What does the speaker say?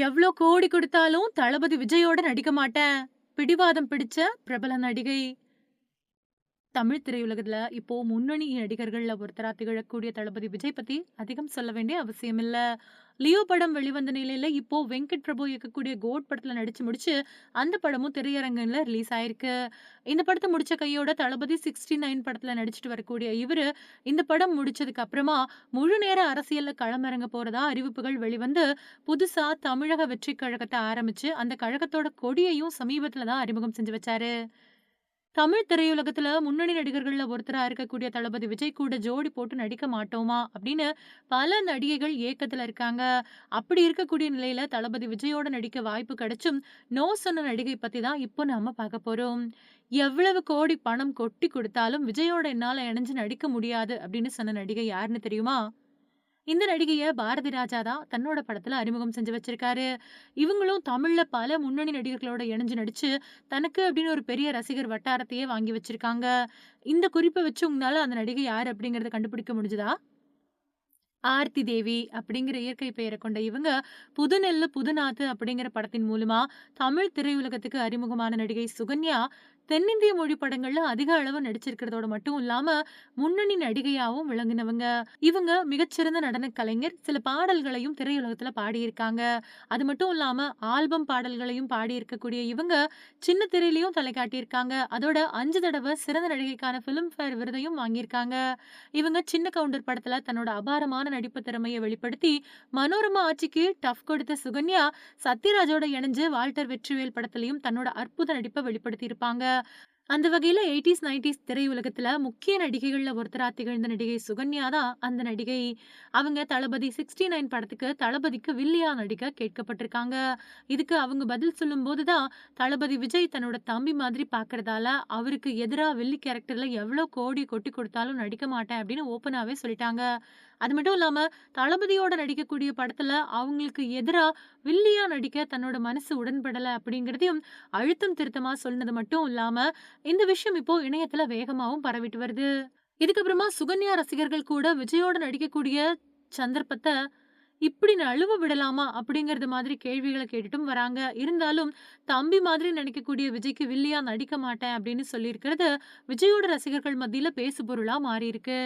எவ்ளோ கோடி கொடுத்தாலும் தளபதி விஜயோட நடிக்க மாட்டேன். பிடிவாதம் பிடிச்ச பிரபல நடிகை. தமிழ் திரையுலகத்துல இப்போ முன்னணி நடிகர்கள்ல ஒருத்தரா திகழக்கூடிய தளபதி விஜய் பத்தி அதிகம் சொல்ல வேண்டிய அவசியமில்ல. லியோ படம் வெளிவந்த நிலையில இப்போ வெங்கட் பிரபு இயக்கக்கூடிய கோட் படத்துல நடிச்சு முடிச்சு, அந்த படமும் திரையரங்குல ரிலீஸ் ஆயிருக்கு. இந்த படத்தை முடிச்ச கையோட தளபதி 69 படத்துல நடிச்சுட்டு வரக்கூடிய இவரு, இந்த படம் முடிச்சதுக்கு அப்புறமா முழு நேர அரசியல்ல களமிறங்க போறதா அறிவிப்புகள் வெளிவந்து, புதுசா தமிழக வெற்றி கழகத்த ஆரம்பிச்சு, அந்த கழகத்தோட கொடியையும் சமீபத்துல தான் அறிமுகம் செஞ்சு வச்சாரு. தமிழ் திரையுலகத்துல முன்னணி நடிகர்கள்ல ஒருத்தரா இருக்கக்கூடிய தளபதி விஜய் கூட ஜோடி போட்டு நடிக்க மாட்டோமா? அப்படின்னு பல நடிகைகள் ஏக்கத்துல இருக்காங்க. அப்படி இருக்கக்கூடிய நிலையில தளபதி விஜயோட நடிக்க வாய்ப்பு கிடைச்சும், நோ சொன்ன நடிகை பத்தி தான் இப்போ நாம பார்க்க போறோம். எவ்வளவு கோடி பணம் கொட்டி கொடுத்தாலும் விஜயோட என்னால இணைஞ்சு நடிக்க முடியாது அப்படின்னு சொன்ன நடிகை யாருன்னு தெரியுமா? இந்த நடிகைய பாரதி ராஜா தான் தன்னோட படத்துல அறிமுகம் செஞ்சு வச்சிருக்காரு. இவங்களும் தமிழ்ல பல முன்னணி நடிகர்களோட இணைஞ்சு நடிச்சு, தனக்கு அப்படின்னு ஒரு பெரிய ரசிகர் வட்டாரத்தையே வாங்கி வச்சிருக்காங்க. இந்த குறிப்ப வச்சு உங்களால அந்த நடிகை யாரு அப்படிங்கிறத கண்டுபிடிக்க முடிஞ்சதா? ஆர்த்தி தேவி அப்படிங்கிற இயற்கை பெயரை கொண்ட இவங்க, புதுநெல்லு புதுநாத்து அப்படிங்கிற படத்தின் மூலமா தமிழ் திரையுலகத்துக்கு அறிமுகமான நடிகை சுகன்யா, தென்னிந்திய மொழி படங்கள்ல அதிக அளவு நடிச்சிருக்கிறதோட மட்டும் இல்லாம, முன்னணி நடிகையாவும் விளங்கினவங்க இவங்க மிகச்சிறந்த நடனக் கலைஞர். சில பாடல்களையும் திரையுலகத்துல பாடியிருக்காங்க. அது மட்டும் இல்லாம ஆல்பம் பாடல்களையும் பாடியிருக்கக்கூடிய இவங்க, சின்ன திரையிலயும் தலை காட்டியிருக்காங்க. அதோட அஞ்சு தடவ சிறந்த நடிகைக்கான பிலிம்பேர் விருதையும் வாங்கியிருக்காங்க. இவங்க சின்ன கவுண்டர் படத்துல தன்னோட அபாரமான நடிப்பு திறமையை வெளிப்படுத்தி, மனோரமா ஆட்சிக்கு டஃப் கொடுத்த சுகன்யா, சத்யராஜோட இணைஞ்சு வால்டர் வெற்றிவேல் படத்திலையும் தன்னோட அற்புத நடிப்பை வெளிப்படுத்தி இருப்பாங்க அந்த வகையில் எயிட்டிஸ் நைன்டிஸ் திரையுலகத்தில் முக்கிய நடிகைகளில் ஒருத்தராக திகழ்ந்த நடிகை சுகன்யா தான் அந்த நடிகை. அவங்க தளபதி 69 படத்துக்கு தளபதிக்கு வில்லியா நடிக்க கேட்கப்பட்டிருக்காங்க. இதுக்கு அவங்க பதில் சொல்லும்போது தான், தளபதி விஜய் தன்னோட தம்பி மாதிரி பார்க்கறதால, அவருக்கு எதிராக வில்லி கேரக்டரில் எவ்வளோ கோடி கொட்டி கொடுத்தாலும் நடிக்க மாட்டேன் அப்படின்னு ஓப்பனாகவே சொல்லிட்டாங்க. அது மட்டும் இல்லாம, தளபதியோட நடிக்கக்கூடிய படத்துல அவங்களுக்கு எதிரா வில்லியா நடிக்க தன்னோட மனசு உடன்படல அப்படிங்கிறதையும் அழுத்தம் திருத்தமா சொன்னது மட்டும் இல்லாம, இந்த விஷயம் இப்போ இணையத்துல வேகமாவும் பரவிட்டு வருது. இதுக்கப்புறமா சுகன்யா ரசிகர்கள் கூட விஜயோட நடிக்கக்கூடிய சந்தர்ப்பத்தை இப்படி நழுவ விடலாமா? அப்படிங்கிறது மாதிரி கேள்விகள கேட்டுட்டும் வராங்க. இருந்தாலும், தம்பி மாதிரி நடிக்கக்கூடிய விஜய்க்கு வில்லியா நடிக்க மாட்டேன் அப்படின்னு சொல்லியிருக்கிறது, விஜயோட ரசிகர்கள் மத்தியில பேசுபொருளா மாறியிருக்கு.